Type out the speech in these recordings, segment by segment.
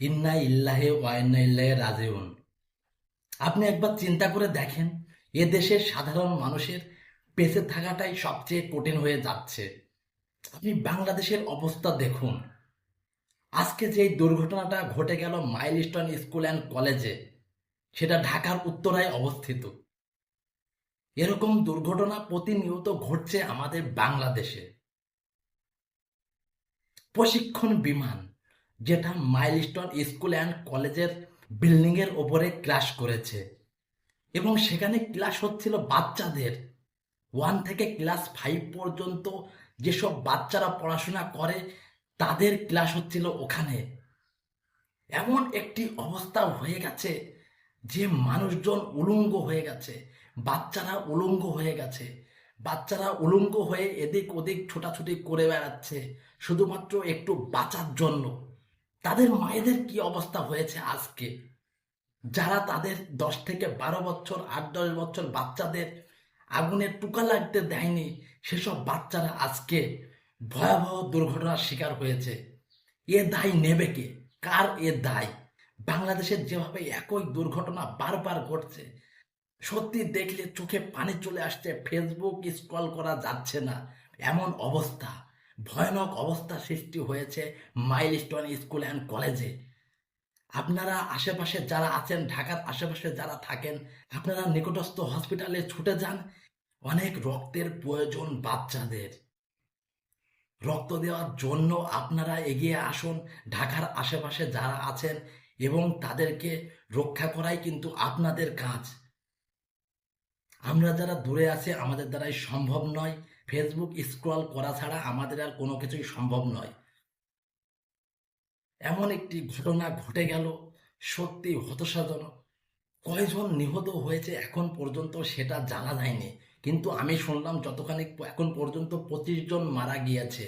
ইন্না ইল্লাহে ওয়াইন্না ইল্লাহে রাজিউন। আপনি একবার চিন্তা করে দেখেন, এ দেশের সাধারণ মানুষের বেঁচে থাকাটাই সবচেয়ে কঠিন হয়ে যাচ্ছে। আপনি বাংলাদেশের অবস্থা দেখুন। আজকে যে দুর্ঘটনাটা ঘটে গেল মাইলস্টোন স্কুল অ্যান্ড কলেজে, সেটা ঢাকার উত্তরায় অবস্থিত। এরকম দুর্ঘটনা প্রতিনিয়ত ঘটছে আমাদের বাংলাদেশে। প্রশিক্ষণ বিমান যেটা মাইলস্টোন স্কুল অ্যান্ড কলেজের বিল্ডিংয়ের ওপরে ক্লাস করেছে। এবং সেখানে ক্লাস হচ্ছিল বাচ্চাদের। ওয়ান থেকে ক্লাস ফাইভ পর্যন্ত যেসব বাচ্চারা পড়াশোনা করে, তাদের ক্লাস হচ্ছিল ওখানে। এমন একটি অবস্থা হয়ে গেছে যে মানুষজন উলঙ্গ হয়ে গেছে। বাচ্চারা উলঙ্গ হয়ে গেছে। বাচ্চারা উলঙ্গ হয়ে এদিক ওদিক ছোটাছুটি করে বেড়াচ্ছে। শুধুমাত্র একটু বাঁচার জন্য। তাদের মায়েদের কি অবস্থা হয়েছে আজকে? যারা তাদের দশ থেকে বারো বছর, আট, দশ বছর বাচ্চাদের আগুনের টুকা লাগতে দেয়নি, সেসব বাচ্চারা আজকে ভয়াবহ দুর্ঘটনার শিকার হয়েছে। এ দায় নেবে কে? কার এ দায়? বাংলাদেশের যেভাবে একই দুর্ঘটনা বারবার ঘটছে, সত্যি দেখলে চোখে পানি চলে আসছে ফেসবুক স্ক্রল করা যাচ্ছে না, এমন অবস্থা। ভয়ানক অবস্থা সৃষ্টি হয়েছে মাইলস্টোন স্কুল অ্যান্ড কলেজে। আপনারা আশেপাশে যারা আছেন, ঢাকার আশেপাশে যারা থাকেন, আপনারা নিকটস্থ হসপিটালে ছুটে যান। অনেক রক্তের প্রয়োজন বাচ্চাদের। রক্ত দেওয়ার জন্য আপনারা এগিয়ে আসুন, ঢাকার আশেপাশে যারা আছেন, এবং তাদেরকে রক্ষা করাই কিন্তু আপনাদের কাজ। আমরা যারা দূরে আছি, আমাদের দ্বারাই সম্ভব নয়। ফেসবুক স্ক্রল করা ছাড়া আমাদের আর কোনো কিছুই সম্ভব নয়। এমন একটি ঘটনা ঘটে গেল, সত্যি হতাশাজনক। কয়জন নিহত হয়েছে এখন পর্যন্ত সেটা জানা যায়নি, কিন্তু আমি শুনলাম যতখানি এখন পর্যন্ত পঁচিশ জন মারা গিয়েছে।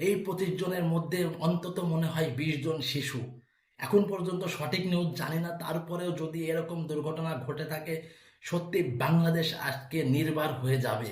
এই পঁচিশ জনের মধ্যে অন্তত মনে হয় বিশ জন শিশু। এখন পর্যন্ত সঠিক নিউজ জানি না, তারপরেও যদি এরকম দুর্ঘটনা ঘটে থাকে, সত্যি বাংলাদেশ আজকে নির্বার হয়ে যাবে।